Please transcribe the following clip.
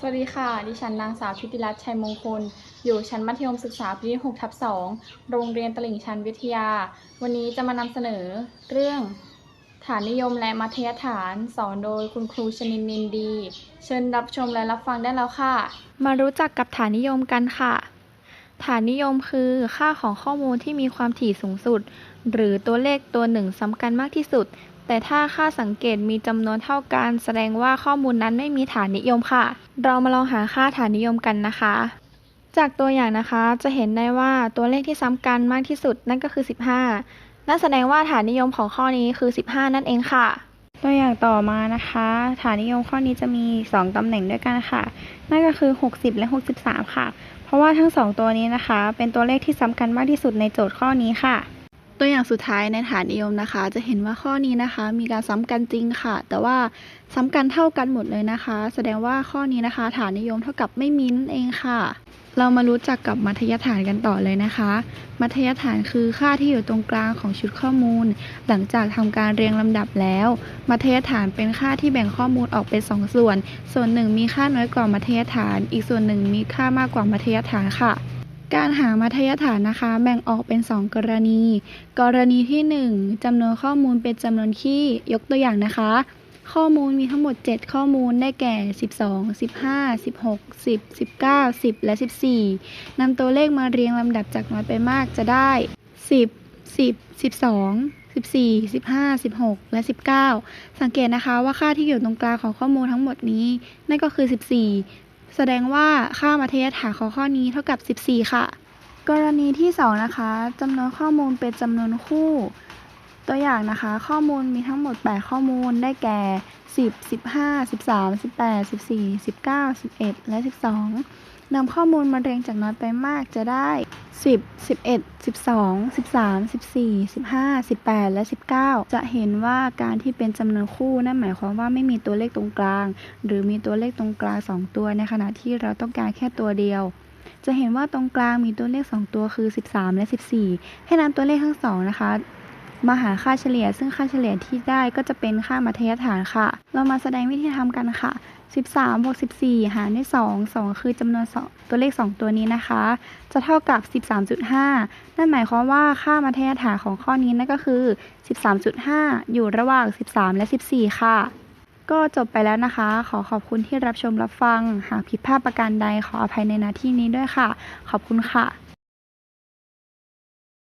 สวัสดีค่ะ ดิฉันนางสาวทิติรัตน์ชัยมงคล อยู่ชั้นมัธยมศึกษาปีที่6ทับ2โรงเรียนตลิ่งชันวิทยา วันนี้จะมานำเสนอเรื่องฐานนิยมและมัธยฐานสอนโดยคุณครูชนินนินดี เชิญรับชมและรับฟังได้แล้วค่ะ มารู้จักกับฐานนิยมกันค่ะ ฐานนิยมคือค่าของข้อมูลที่มีความถี่สูงสุด หรือตัวเลขตัวหนึ่งสำคัญมากที่สุด แต่ถ้าค่าสังเกตมีจำนวนเท่ากัน แสดงว่าข้อมูลนั้นไม่มีฐานนิยมค่ะ เรามาลองหาค่าฐานนิยมกันนะคะ จากตัวอย่างนะคะจะเห็นได้ว่าตัวเลขที่ซ้ำกันมากที่สุดนั่นก็คือ 15 นั่นแสดงว่าฐานนิยมของข้อนี้คือ 15 นั่นเองค่ะ ตัวอย่างต่อมานะคะ ฐานนิยมข้อนี้จะมี 2 ตำแหน่งด้วยกันค่ะ นั่นก็คือ 60 และ 63 ค่ะ เพราะว่าทั้ง 2 ตัวนี้นะคะ เป็นตัวเลขที่สำคัญมากที่สุดในโจทย์ข้อนี้ค่ะ ตัวอย่างสุดท้ายในฐานนิยมนะคะ จะเห็นว่าข้อนี้นะคะ มีการซ้ำกันจริงค่ะ แต่ว่าซ้ำกันเท่ากันหมดเลยนะคะ แสดงว่าข้อนี้นะคะ ฐานนิยมเท่ากับไม่มีนั่นเองค่ะ เรามารู้จักกับมัธยฐานกันต่อเลยนะคะ มัธยฐานคือค่าที่อยู่ตรงกลางของชุดข้อมูล หลังจากทำการเรียงลำดับแล้ว มัธยฐานเป็นค่าที่แบ่งข้อมูลออกเป็นสองส่วน ส่วนหนึ่งมีค่าน้อยกว่ามัธยฐาน อีกส่วนหนึ่งมีค่ามากกว่ามัธยฐานค่ะ การหามัธยฐานนะคะ แบ่งออกเป็น 2 กรณี กรณีที่ 1จำนวนข้อมูลเป็นจำนวนคี่ยกตัวอย่างนะคะ ข้อมูลมีทั้งหมด 7 ข้อมูลได้แก่ 12 15 16 10 19 10 และ 14นำตัวเลขมาเรียงลำดับจากน้อยไปมากจะได้ 10 10 12 14 15 16 และ 19 สังเกตนะคะว่าค่าที่อยู่ตรงกลางของข้อมูลทั้งหมดนี้ นั่นก็คือ 14 แสดงว่าค่ามัธยฐานของข้อนี้เท่ากับ 14 ค่ะ กรณีที่ 2 นะคะจำนวนข้อมูลเป็นจำนวนคู่ ตัวอย่างนะคะ ข้อมูลมีทั้งหมด 8 ข้อมูลได้แก่ 10 15 13 18 14 19 11 และ 12 นำข้อมูลมาเรียงจากน้อยไปมากจะได้ 10 11 12 13 14 15 18 และ 19 จะเห็นว่าการที่เป็นจำนวนคู่นั่นหมายความว่าไม่มีตัวเลขตรงกลาง หรือมีตัวเลขตรงกลาง 2 ตัวในขณะที่เราต้องการแค่ตัวเดียว จะเห็นว่าตรงกลางมีตัวเลข 2 ตัวคือ 13 และ 14 ให้นำตัวเลขทั้งสองนะคะ มาหาค่าเฉลี่ย ซึ่งค่าเฉลี่ยที่ได้ก็จะเป็นค่ามัธยฐานค่ะ เรามาแสดงวิธีทำกันค่ะ 13บวก14 หารด้วย 2 2 คือจำนวนสองตัวเลข 2 ตัวนี้นะคะ จะเท่ากับ 13.5 นั่นหมายความว่าค่ามัธยฐานของข้อนี้นั่นก็คือ 13.5 อยู่ระหว่าง 13 และ 14 ค่ะ ก็จบไปแล้วนะคะ ขอขอบคุณที่รับชมรับฟัง หากผิดพลาดประการใดขออภัยในนาที่นี้ด้วยค่ะ ขอบคุณค่ะ